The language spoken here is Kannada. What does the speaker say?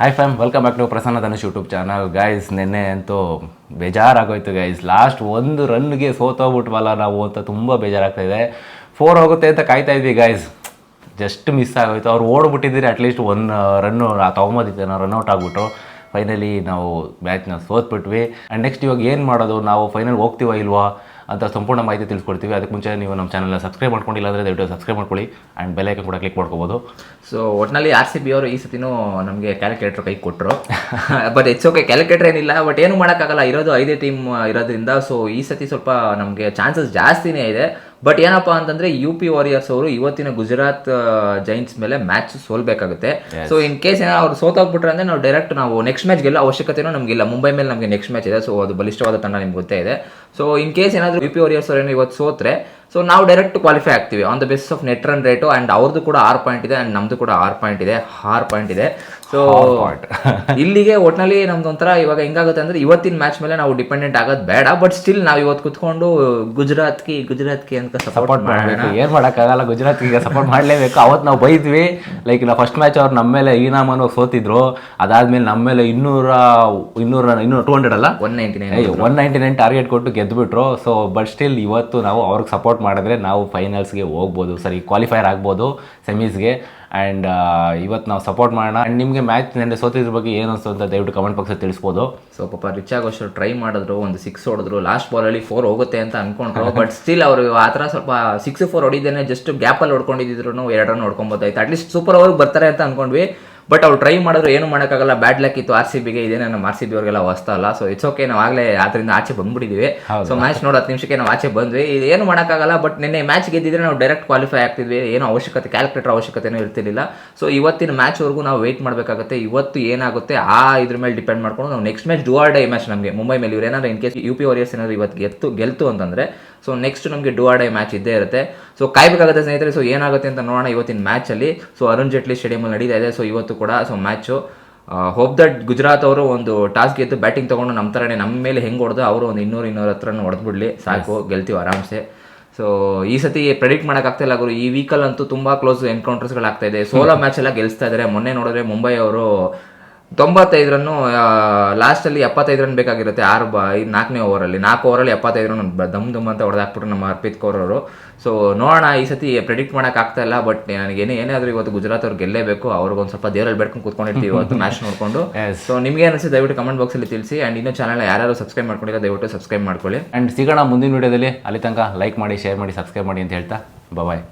Hi fam welcome back to Prasanna Dhanush YouTube channel guys ನಿನ್ನೆ ಅಂತೂ ಬೇಜಾರಾಗೋಯ್ತು ಗೈಸ್ ಲಾಸ್ಟ್ ಒಂದು ರನ್ಗೆ ಸೋತೋಗ್ಬಿಟ್ವಲ್ಲ ನಾವು ಅಂತ ತುಂಬ ಬೇಜಾರಾಗ್ತಾಯಿದೆ ಫೋರ್ ಹೋಗುತ್ತೆ ಅಂತ ಕಾಯ್ತಾ ಇದ್ವಿ ಗೈಸ್ ಜಸ್ಟ್ ಮಿಸ್ ಆಗೋಯ್ತು. ಅವ್ರು ಓಡ್ಬಿಟ್ಟಿದ್ದೀರಿ ಅಟ್ಲೀಸ್ಟ್ ಒಂದು ರನ್ನು ತೊಗೊಂಬೋದಿತ್ತು ನಾವು ರನ್ಔಟ್ ಆಗಿಬಿಟ್ಟು ಫೈನಲಿ ನಾವು ಮ್ಯಾಚ್ನ ಸೋತ್ಬಿಟ್ವಿ. ಆ್ಯಂಡ್ ನೆಕ್ಸ್ಟ್ ಇವಾಗ ಏನು ಮಾಡೋದು? ನಾವು ಫೈನಲ್ ಹೋಗ್ತೀವ ಇಲ್ವಾ? ಅಂತ ಸಂಪೂರ್ಣ ಮಾಹಿತಿ ತಿಳಿಸ್ಕೊಡ್ತೀವಿ. ಅದಕ್ಕೆ ಮುಂಚೆ ನೀವು ನಮ್ಮ ಚಾನಲ್ನ ಸಬ್ಸ್ಕ್ರೈಬ್ ಮಾಡ್ಕೊಂಡಿಲ್ಲ ಅಂದರೆ ದಯವಿಟ್ಟು ಸಬ್ಸ್ಕ್ರೈಬ್ ಮಾಡ್ಕೊಳ್ಳಿ ಆ್ಯಂಡ್ ಬೆಲೈಕನ್ ಕೂಡ ಕ್ಲಿಕ್ ಮಾಡ್ಕೋಬೋದು. ಸೊ ಒಟ್ನಲ್ಲಿ ಆರ್ ಸಿ ಬಿ ಅವರು ಈ ಸತಿನೂ ನಮಗೆ ಕ್ಯಾಲ್ಕುಲೇಟರ್ ಕೈ ಕೊಟ್ಟರು ಬಟ್ ಇಟ್ಸ್ ಓಕೆ ಕ್ಯಾಲ್ಕುಲೇಟರ್ ಏನಿಲ್ಲ ಬಟ್ ಏನು ಮಾಡೋಕ್ಕಾಗಲ್ಲ. ಇರೋದು ಐದೇ ಟೀಮ್ ಇರೋದ್ರಿಂದ ಸೊ ಈ ಸತಿ ಸ್ವಲ್ಪ ನಮಗೆ ಚಾನ್ಸಸ್ ಜಾಸ್ತಿನೇ ಇದೆ. ಬಟ್ ಏನಪ್ಪಾ ಅಂತಂದ್ರೆ ಯು ಪಿ ವಾರಿಯರ್ಸ್ ಅವರು ಇವತ್ತಿನ ಗುಜರಾತ್ ಜೈಂಟ್ಸ್ ಮೇಲೆ ಮ್ಯಾಚ್ ಸೋಲ್ಬೇಕಾಗುತ್ತೆ. ಸೊ ಇನ್ ಕೇಸ್ ಏನೋ ಅವ್ರು ಸೋತೋಗ್ಬಿಟ್ರೆ ಅಂದ್ರೆ ನಾವು ಡೈರೆಕ್ಟ್ ನಾವು ನೆಕ್ಸ್ಟ್ ಮ್ಯಾಚ್ ಗೆಲ್ಲ ಅವಶ್ಯಕತೆನೂ ನಮಗಿಲ್ಲ. ಮುಂಬೈ ಮೇಲೆ ನಮಗೆ ನೆಕ್ಸ್ಟ್ ಮ್ಯಾಚ್ ಇದೆ. ಸೊ ಅದು ಬಲಿಷ್ಠವಾದ ತಂಡ ನಿಮ್ಗೆ ಗೊತ್ತೇ ಇದೆ. ಸೊ ಇನ್ ಕೇಸ್ ಏನಾದ್ರು ಯು ಪಿ ವಾರಿಯರ್ಸ್ ಅವ್ರೇನೋ ಇವತ್ತು ಸೋತ್ರೆ ಸೊ ನಾವು ಡೈರೆಕ್ಟ್ ಕ್ವಾಲಿಫೈ ಆಗ್ತೀವಿ. On the basis of net run rate and ಅವ್ರದ್ದು ಕೂಡ ಆರು ಪಾಯಿಂಟ್ ಇದೆ ಆ್ಯಂಡ್ ನಮ್ಮದು ಕೂಡ ಆರು ಪಾಯಿಂಟ್ ಇದೆ. ಆರು ಪಾಯಿಂಟ್ ಇದೆ. ಸೊ ಇಲ್ಲಿಗೆ ಒಟ್ನಲ್ಲಿ ನಮ್ದು ಒಂಥರ ಇವಾಗ ಹೆಂಗಾಗುತ್ತೆ ಅಂದರೆ ಇವತ್ತಿನ ಮ್ಯಾಚ್ ಮೇಲೆ ನಾವು ಡಿಪೆಂಡೆಂಟ್ ಆಗೋದು ಬೇಡ ಬಟ್ ಸ್ಟಿಲ್ ನಾವು ಇವತ್ತು ಕುತ್ಕೊಂಡು ಗುಜರಾತ್ಗೆ ಗುಜರಾತ್ಗೆ ಅಂತ ಸಪೋರ್ಟ್ ಮಾಡಬೇಕು. ಏನು ಮಾಡೋಕ್ಕಾಗಲ್ಲ ಗುಜರಾತ್ಗೆ ಸಪೋರ್ಟ್ ಮಾಡಲೇಬೇಕು. ಅವತ್ತು ನಾವು ಬೈದ್ವಿ ಲೈಕ್ ನಾವು ಫಸ್ಟ್ ಮ್ಯಾಚ್ ಅವ್ರು ನಮ್ಮ ಮೇಲೆ ಈನಾಮನು ಸೋತಿದ್ರು. ಅದಾದ್ಮೇಲೆ ನಮ್ಮ ಮೇಲೆ ಇನ್ನೂರ ಇನ್ನೂರ ಇನ್ನೂರ ಟೂ ಹಂಡ್ರೆಡ್ ಅಲ್ಲ? One ninety nine one ninety nine target ಕೊಟ್ಟು ಗೆದ್ದುಬಿಟ್ರು ಸೊ ಬಟ್ ಸ್ಟಿಲ್ ಇವತ್ತು ನಾವು ಅವ್ರಿಗೆ ಸಪೋರ್ಟ್ ಮಾಡಿದ್ರೆ ನಾವು ಫೈನಲ್ಸ್ಗೆ ಹೋಗ್ಬೋದು. ಸರಿ ಕ್ವಾಲಿಫೈರ್ ಆಗ್ಬೋದು ಸೆಮೀಸ್ಗೆ ಆ್ಯಂಡ್ ಇವತ್ತು ನಾವು ಸಪೋರ್ಟ್ ಮಾಡೋಣ. ಆ್ಯಂಡ್ ನಿಮಗೆ ಮ್ಯಾಚ್ ನೆನ್ನೆ ಸೋತಿದ್ರ ಬಗ್ಗೆ ಏನು ಅನಿಸ್ತು ಅಂತ ದಯವಿಟ್ಟು ಕಮೆಂಟ್ ಬಾಕ್ಸಲ್ಲಿ ತಿಳಿಸ್ಬೋದು. ಸೊ ಪಾಪ ರಿಚ್ ಆಗೋಷ್ಟು ಟ್ರೈ ಮಾಡಿದ್ರು. ಒಂದು ಸಿಕ್ಸ್ ಹೊಡೆದ್ರು. ಲಾಸ್ಟ್ ಬಾಲಲ್ಲಿ ಫೋರ್ ಹೋಗುತ್ತೆ ಅಂತ ಅನ್ಕೊಂಡ್ರು. ಬಟ್ ಸ್ಟಿಲ್ ಅವರು ಆ ಥರ ಸ್ವಲ್ಪ ಸಿಕ್ಸ್ ಫೋರ್ ಹೊಡಿದೇನೆ ಜಸ್ಟ್ ಗ್ಯಾಪಲ್ಲಿ ಹೊಡ್ಕೊಂಡಿದ್ರು ಎರಡು ರನ್ ಹೊಡ್ಕೊಬೋದಾಯ್ತು. ಅಟ್ಲೀಸ್ಟ್ ಸೂಪರ್ ಓವರ್ಗೆ ಬರ್ತಾರೆ ಅಂತ ಅನ್ಕೊಂಡ್ವಿ. ಬಟ್ ಅವ್ರು ಟ್ರೈ ಮಾಡಿದ್ರು ಏನು ಮಾಡೋಕ್ಕಾಗಲ್ಲ ಬ್ಯಾಡ್ ಲಕ್ ಇತ್ತು ಆರ್ ಸಿ ಬಿಗೆ ಇದೇನೇ ನಮ್ಮ ಆರ್ ಸಿ ಬಿ ಅವ್ರಿಗೆಲ್ಲ ಹೊಸ್ತ ಅಲ್ಲ ಸೊ ಇಟ್ಸ್ ಓಕೆ ನಾವು ಆಗಲೇ ಅದರಿಂದ ಆಚೆ ಬಂದ್ಬಿಟ್ಟಿದ್ದೀವಿ ಸೊ ಮ್ಯಾಚ್ ನೋಡಿ ಹತ್ತು ನಿಮಿಷಕ್ಕೆ ನಾವು ಆಚೆ ಬಂದ್ವಿ. ಇದು ಏನು ಮಾಡೋಕ್ಕಾಗಲ್ಲ ಬಟ್ ನಿನ್ನೆ ಮ್ಯಾಚ್ ಗೆದ್ದಿದ್ರೆ ನಾವು ಡೈರೆಕ್ಟ್ ಕ್ವಾಲಿಫೈ ಆಗ್ತಿದ್ವಿ. ಏನು ಅವಶ್ಯಕತೆ ಕ್ಯಾಲ್ಕುಲೇಟರ್ ಅವಶ್ಯಕತೆನೂ ಇರ್ತಿರ್ಲಿಲ್ಲ. ಸೊ ಇವತ್ತಿನ ಮ್ಯಾಚ್ವರೆಗೂ ನಾವು ವೆಯ್ಟ್ ಮಾಡಬೇಕಾಗುತ್ತೆ. ಇವತ್ತು ಏನಾಗುತ್ತೆ ಆ ಇದ್ರ ಮೇಲೆ ಡಿಪೆಂಡ್ ಮಾಡ್ಕೊಂಡು ನಾವು next match do or die match ನಮಗೆ ಮುಂಬೈ ಮೇಲೆ ಇವ್ರು ಏನಾದ್ರು in case U P warriors ಏನಾದ್ರು ಇವತ್ತು ಗೆತ್ತು ಗೆಲ್ತು ಅಂತಂದ್ರೆ ಸೊ ನೆಕ್ಸ್ಟ್ ನಮಗೆ ಡೂ ಡೈ ಮ್ಯಾಚ್ ಇದ್ದೇ ಇರುತ್ತೆ. ಸೊ ಕಾಯ್ಬೇಕಾಗುತ್ತೆ ಸ್ನೇಹಿತರೆ ಸೊ ಏನಾಗುತ್ತೆ ಅಂತ ನೋಡೋಣ ಇವತ್ತಿನ ಮ್ಯಾಚಲ್ಲಿ ಸೊ ಅರುಣ್ ಜೇಟ್ಲಿ ಸ್ಟೇಡಿಯಮಲ್ಲಿ ನಡೀತಾ ಇದೆ. ಸೊ ಇವತ್ತು ಕೂಡ so match hope that Gujarat ಅವರು ಒಂದು ಟಾಸ್ ಗೆದ್ದು ಬ್ಯಾಟಿಂಗ್ ತಗೊಂಡು ನಮ್ಮ ಥರನೇ ನಮ್ಮ ಮೇಲೆ ಹೆಂಗೆ ಹೊಡೆದು ಅವರು ಒಂದು ಇನ್ನೂರು ಇನ್ನೂರ ಹತ್ರ ಹೊಡೆದ್ಬಿಡ್ಲಿ. ಸಾಕು ಗೆಲ್ತೀವಿ ಆರಾಮ್ಸೆ. ಸೊ ಈ ಸತಿ ಪ್ರೆಡಿಕ್ಟ್ ಮಾಡೋಕ್ಕಾಗ್ತಿಲ್ಲ ಗುರು. ಈ ವೀಕಲ್ ಅಂತೂ ತುಂಬ ಕ್ಲೋಸ್ ಎನ್ಕೌಂಟರ್ಸ್ಗಳಾಗ್ತಾ ಇದೆ. ಸೋಲೋ ಮ್ಯಾಚ್ ಎಲ್ಲ ಗೆಲ್ಸ್ತಾ ಇದ್ದಾರೆ ಮೊನ್ನೆ ನೋಡಿದ್ರೆ ಮುಂಬೈ ಅವರು ತೊಂಬತ್ತೈದು ರನ್ನು ಲಾಸ್ಟಲ್ಲಿ ಎಪ್ಪತ್ತೈದು ರನ್ ಬೇಕಾಗಿರುತ್ತೆ ಆರು ಬ ಐದು ನಾಲ್ಕನೇ ಓವರಲ್ಲಿ. ನಾಲ್ಕು ಓವರಲ್ಲಿ ಎಪ್ಪತ್ತೈದು ರನ್ ದಮ್ ದಮ್ ಅಂತ ಹೊಡೆದಾಕ್ಬಿಟ್ರು ನಮ್ಮ ಅರ್ಪಿತ್ ಕೌರ್ ಅವರು. ಸೊ ನೋಡೋಣ ಈ ಸತಿ ಪ್ರೆಡಿಕ್ಟ್ ಮಾಡೋಕೆ ಆಗ್ತಾ ಇಲ್ಲ ಬಟ್ ನನಗೆ ಏನೇ ಏನೇ ಆದರೂ ಇವತ್ತು ಗುಜರಾತ್ ಅವ್ರು ಗೆಲ್ಲೇಬೇಕು ಅವ್ರಿಗೊಂದು ಸ್ವಲ್ಪ ದೇವರಲ್ಲಿ ಬೇಡ್ಕೊಂಡು ಕೂತ್ಕೊಂಡಿರ್ತೀವಿ ಇವತ್ತು ಮ್ಯಾಚ್ ನೋಡಿಕೊಂಡು. ಸೊ ನಿಮಗೆ ಅನಿಸುತ್ತೆ ದಯವಿಟ್ಟು ಕಮೆಂಟ್ ಬಾಕ್ಸಲ್ಲಿ ತಿಳಿಸಿ ಆ್ಯಂಡ್ ಇನ್ನೂ ಚಾನಲ್ ಯಾರು ಸಬ್ಸ್ಕ್ರೈಬ್ ಮಾಡ್ಕೊಂಡಿಲ್ಲ ದಯವಿಟ್ಟು ಸಬ್ಸ್ಕ್ರೈಬ್ ಮಾಡ್ಕೊಳ್ಳಿ. ಆ್ಯಂಡ್ ಸಿಗೋಣ ಮುಂದಿನ ವಿಡಿಯೋದಲ್ಲಿ ಅಲ್ಲಿ ತನಕ ಲೈಕ್ ಮಾಡಿ ಶೇರ್ ಮಾಡಿ ಸಬ್ಸ್ಕ್ರೈಬ್ ಮಾಡಿ ಅಂತ ಹೇಳ್ತಾ ಬಾಯ್